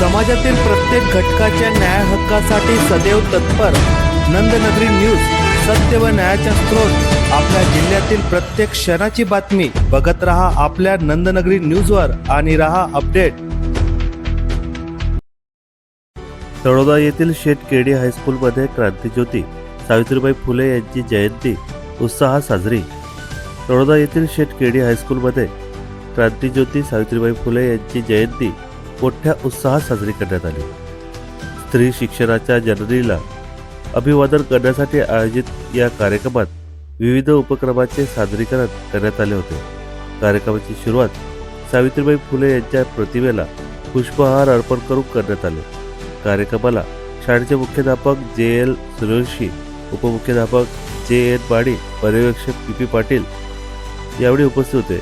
समाजातील प्रत्येक घटकाच्या न्याय हक्कासाठी सदैव तत्पर. नंदनगरी न्यूज सत्य व न्यायाचा स्रोत. आपल्या जिल्ह्यातील प्रत्येक क्षणाची बातमी. बघत रहा आपल्या नंदनगरी न्यूजवर आणि रहा अपडेट. तळोदा येथील शेठ केडी हायस्कूलमध्ये क्रांतीज्योती सावित्रीबाई फुले यांची जयंती उत्साहात साजरी. तळोदा येथील शेठ केडी हायस्कूलमध्ये क्रांतीज्योती सावित्रीबाई फुले यांची जयंती मोठ्या उत्साहात साजरी करण्यात आली. स्त्री शिक्षणाच्या जननीला अभिवादन करण्यासाठी आयोजित या कार्यक्रमात विविध उपक्रमांचे सादरीकरण करण्यात आले होते. कार्यक्रमाची सुरुवात सावित्रीबाई फुले यांच्या प्रतिमेला पुष्पहार अर्पण करून करण्यात आले. कार्यक्रमाला शाळेचे मुख्याध्यापक जे एल सुरवंशी उपमुख्याध्यापक जे एन बाडी पर्यवेक्षक पी पी पाटील यावेळी उपस्थित होते.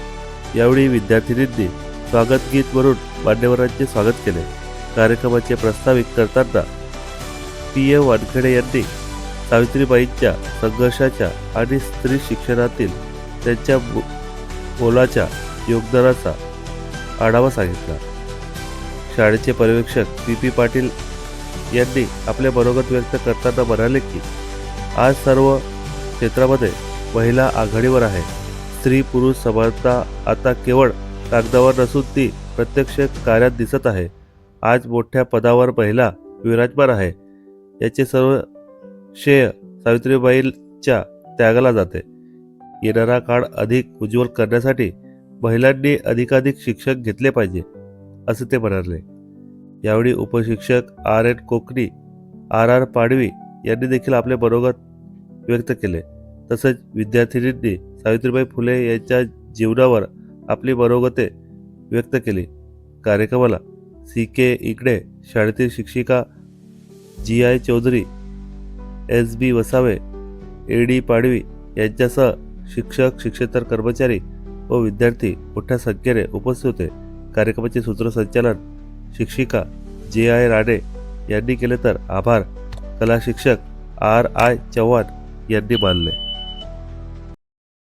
यावेळी विद्यार्थिनींनी स्वागत गीत म्हणून मान्यवरांचे स्वागत केले. कार्यक्रमाचे प्रस्तावित करताना पी. एम वानखेडे यांनी सावित्रीबाईंच्या संघर्षाच्या आणि स्त्री शिक्षणातील त्यांच्या मोलाच्या योगदानाचा आढावा सांगितला. शाळेचे पर्यवेक्षक पी. पी. पाटील यांनी आपले मनोगत व्यक्त करताना म्हणाले की आज सर्व क्षेत्रामध्ये महिला आघाडीवर आहे. स्त्री पुरुष समानता आता केवळ कागदावर नसून ती प्रत्यक्ष कार्यात दिसत आहे. आज मोठ्या पदावर महिला विराजमान आहे. याचे सर्व श्रेय सावित्रीबाईंच्या त्यागाला जाते. येणारा काळ अधिक उज्ज्वल करण्यासाठी महिलांनी अधिकाधिक शिक्षक घेतले पाहिजे असे ते म्हणाले. यावेळी उपशिक्षक R N Kokani R R Padvi यांनी देखील आपले मनोगत व्यक्त केले. तसेच विद्यार्थिनींनी सावित्रीबाई फुले यांच्या जीवनावर आपली मनोगते व्यक्त केली. कार्यक्रमाला सी के इकडे शाळेतील शिक्षिका G I Chaudhari S B Vasave A D Padvi यांच्यासह शिक्षक शिक्षेतर कर्मचारी व विद्यार्थी मोठ्या संख्येने उपस्थित होते. कार्यक्रमाचे सूत्रसंचालन शिक्षिका जे आय राणे यांनी केले तर आभार. कला शिक्षक आर आय चव्हाण यांनी मानले.